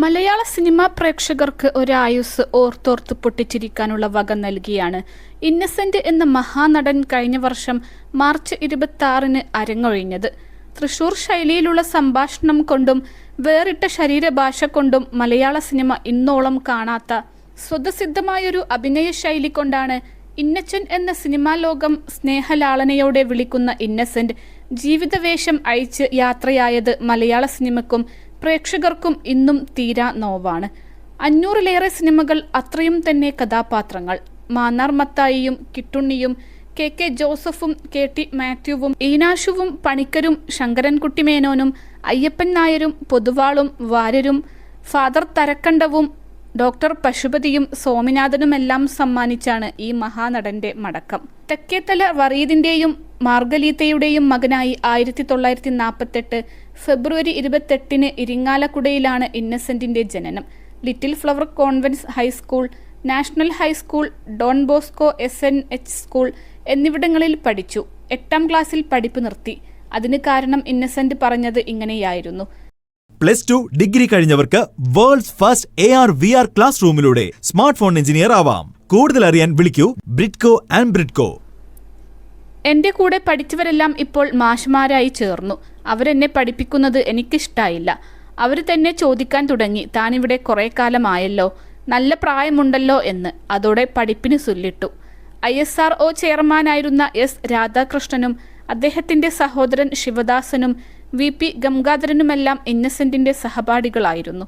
മലയാള cinema പ്രേക്ഷകർക്ക് ഒരായുസ് ഓർത്തോർത്ത് പൊട്ടിച്ചിരിക്കാനുള്ള വക നൽകിയാണ്. ഇന്നസെന്റ് എന്ന മഹാനടൻ കഴിഞ്ഞ വർഷം മാർച്ച് ഇരുപത്തി ആറിന് അരങ്ങൊഴിഞ്ഞത്. തൃശൂർ ശൈലിയിലുള്ള സംഭാഷണം കൊണ്ടും വേറിട്ട ശരീരഭാഷ കൊണ്ടും മലയാള സിനിമ ഇന്നോളം കാണാത്ത സ്വതസിദ്ധമായൊരു അഭിനയ ശൈലി കൊണ്ടാണ് ഇന്നച്ചൻ എന്ന സിനിമാ ലോകം സ്നേഹലാളനയോടെ വിളിക്കുന്ന ഇന്നസെന്റ് ജീവിതവേഷം അയച്ച് യാത്രയായത് മലയാള സിനിമക്കും പ്രേക്ഷകർക്കും ഇന്നും തീരാ നോവാണ്. അഞ്ഞൂറിലേറെ സിനിമകൾ അത്രയും തന്നെ കഥാപാത്രങ്ങൾ. മാന്നാർ മത്തായിയും കിട്ടുണ്ണിയും കെ കെ ജോസഫും കെ ടി മാത്യുവും ഈനാശുവും പണിക്കരും ശങ്കരൻകുട്ടി മേനോനും അയ്യപ്പൻ നായരും പൊതുവാളും വാര്യരും ഫാദർ തരക്കണ്ടവും ഡോക്ടർ പശുപതിയും സോമിനാഥനുമെല്ലാം സമ്മാനിച്ചാണ് ഈ മഹാനടന്റെ മടക്കം. തെക്കേത്തല വറീദിന്റെയും മാർഗലീത്തയുടെയും മകനായി ആയിരത്തി തൊള്ളായിരത്തി നാൽപ്പത്തെട്ട് ഫെബ്രുവരി ഇരുപത്തെട്ടിന് ഇരിങ്ങാലക്കുടയിലാണ് ഇന്നസെന്റിന്റെ ജനനം. Little flower convents high school national high school Don Bosco S N H school എന്നിവിടങ്ങളിൽ പഠിച്ചു. എട്ടാം ക്ലാസ്സിൽ പഠിപ്പ് നിർത്തി. അതിന് കാരണം ഇന്നസെന്റ് പറഞ്ഞത് ഇങ്ങനെയായിരുന്നു. Plus two degree കഴിഞ്ഞവർക്ക് world's first A R V R class റൂമിലൂടെ smart phone engineer ആവാം. കൂടുതൽ അറിയാൻ വിളിക്കൂ ബ്രിഡ്കോ ആൻഡ് ബ്രിഡ്കോ. എന്റെ കൂടെ പഠിച്ചവരെല്ലാം ഇപ്പോൾ മാഷുമാരായി ചേർന്നു. അവരെന്നെ പഠിപ്പിക്കുന്നത് എനിക്കിഷ്ടായില്ല. അവർ തന്നെ ചോദിക്കാൻ തുടങ്ങി. താനിവിടെ കുറേ കാലമായല്ലോ. നല്ല പ്രായമുണ്ടല്ലോ എന്ന്. അതോടെ പഠിപ്പിന് സുല്ലിട്ടു. ഐ എസ് ആർ ഒ ചെയർമാനായിരുന്ന എസ് രാധാകൃഷ്ണനും അദ്ദേഹത്തിന്റെ സഹോദരൻ ശിവദാസനും വി പി ഗംഗാധരനുമെല്ലാം ഇന്നസെന്റിന്റെ സഹപാഠികളായിരുന്നു.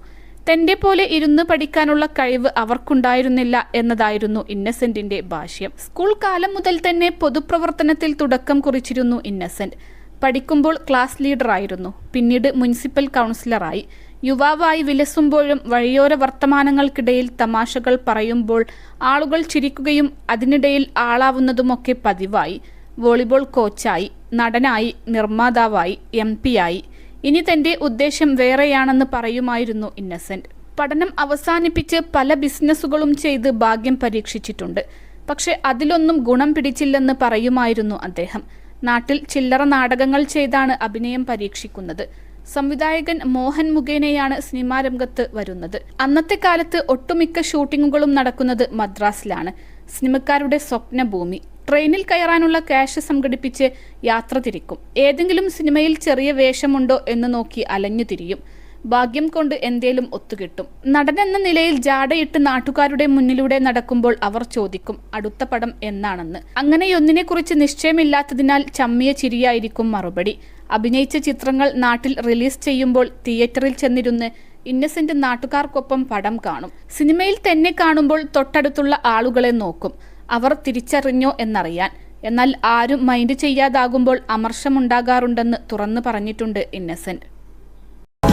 തന്റെ പോലെ ഇരുന്ന് പഠിക്കാനുള്ള കഴിവ് അവർക്കുണ്ടായിരുന്നില്ല എന്നതായിരുന്നു ഇന്നസെന്റിന്റെ ഭാഷ്യം. സ്കൂൾ കാലം മുതൽ തന്നെ പൊതുപ്രവർത്തനത്തിൽ തുടക്കം കുറിച്ചിരുന്നു ഇന്നസെന്റ്. പഠിക്കുമ്പോൾ ക്ലാസ് ലീഡറായിരുന്നു. പിന്നീട് മുനിസിപ്പൽ കൗൺസിലറായി. യുവാവായി വിലസുമ്പോഴും വഴിയോര വർത്തമാനങ്ങൾക്കിടയിൽ തമാശകൾ പറയുമ്പോൾ ആളുകൾ ചിരിക്കുകയും അതിനിടയിൽ ആളാവുന്നതുമൊക്കെ പതിവായി. വോളിബോൾ കോച്ചായി നടനായി നിർമ്മാതാവായി എം പിയായി ഇനി തന്റെ ഉദ്ദേശം വേറെയാണെന്ന് പറയുമായിരുന്നു ഇന്നസെന്റ്. പഠനം അവസാനിപ്പിച്ച് പല ബിസിനസ്സുകളും ചെയ്ത് ഭാഗ്യം പരീക്ഷിച്ചിട്ടുണ്ട്. പക്ഷെ അതിലൊന്നും ഗുണം പിടിച്ചില്ലെന്ന് പറയുമായിരുന്നു അദ്ദേഹം. നാട്ടിൽ ചില്ലറ നാടകങ്ങൾ ചെയ്താണ് അഭിനയം പരീക്ഷിക്കുന്നത്. സംവിധായകൻ മോഹൻ മുഖേനയാണ് സിനിമാ രംഗത്ത് വരുന്നത്. അന്നത്തെ കാലത്ത് ഒട്ടുമിക്ക ഷൂട്ടിങ്ങുകളും നടക്കുന്നത് മദ്രാസിലാണ്. സിനിമക്കാരുടെ സ്വപ്നഭൂമി. ട്രെയിനിൽ കയറാനുള്ള ക്യാഷ് സംഘടിപ്പിച്ച് യാത്ര തിരിക്കും. ഏതെങ്കിലും സിനിമയിൽ ചെറിയ വേഷമുണ്ടോ എന്ന് നോക്കി അലഞ്ഞു തിരിയും. ഭാഗ്യം കൊണ്ട് എന്തേലും ഒത്തുകിട്ടും. നടൻ എന്ന നിലയിൽ ജാടയിട്ട് നാട്ടുകാരുടെ മുന്നിലൂടെ നടക്കുമ്പോൾ അവർ ചോദിക്കും അടുത്ത പടം എന്നാണെന്ന്. അങ്ങനെയൊന്നിനെക്കുറിച്ച് നിശ്ചയമില്ലാത്തതിനാൽ ചമ്മിയ ചിരിയായിരിക്കും മറുപടി. അഭിനയിച്ച ചിത്രങ്ങൾ നാട്ടിൽ റിലീസ് ചെയ്യുമ്പോൾ തിയേറ്ററിൽ ചെന്നിരുന്ന് ഇന്നസെന്റ് നാട്ടുകാർക്കൊപ്പം പടം കാണും. സിനിമയിൽ തന്നെ കാണുമ്പോൾ തൊട്ടടുത്തുള്ള ആളുകളെ നോക്കും. അവർ തിരിച്ചറിഞ്ഞോ എന്നറിയാൻ. എന്നാൽ ആരും മൈൻഡ് ചെയ്യാതാകുമ്പോൾ അമർഷമുണ്ടാകാറുണ്ടെന്ന് തുറന്നു പറഞ്ഞിട്ടുണ്ട് ഇന്നസെന്റ്.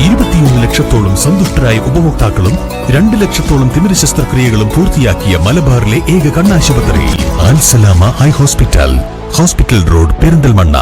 ഇരുപത്തിയൊന്ന് ലക്ഷത്തോളം സന്തുഷ്ടരായ ഉപഭോക്താക്കളും രണ്ട് ലക്ഷത്തോളം തിമിര ശസ്ത്രക്രിയകളും പൂർത്തിയാക്കിയ മലബാറിലെ ഏക കണ്ണാശുപത്രി Alsalama eye hospital. Hospital road Perinthalmanna.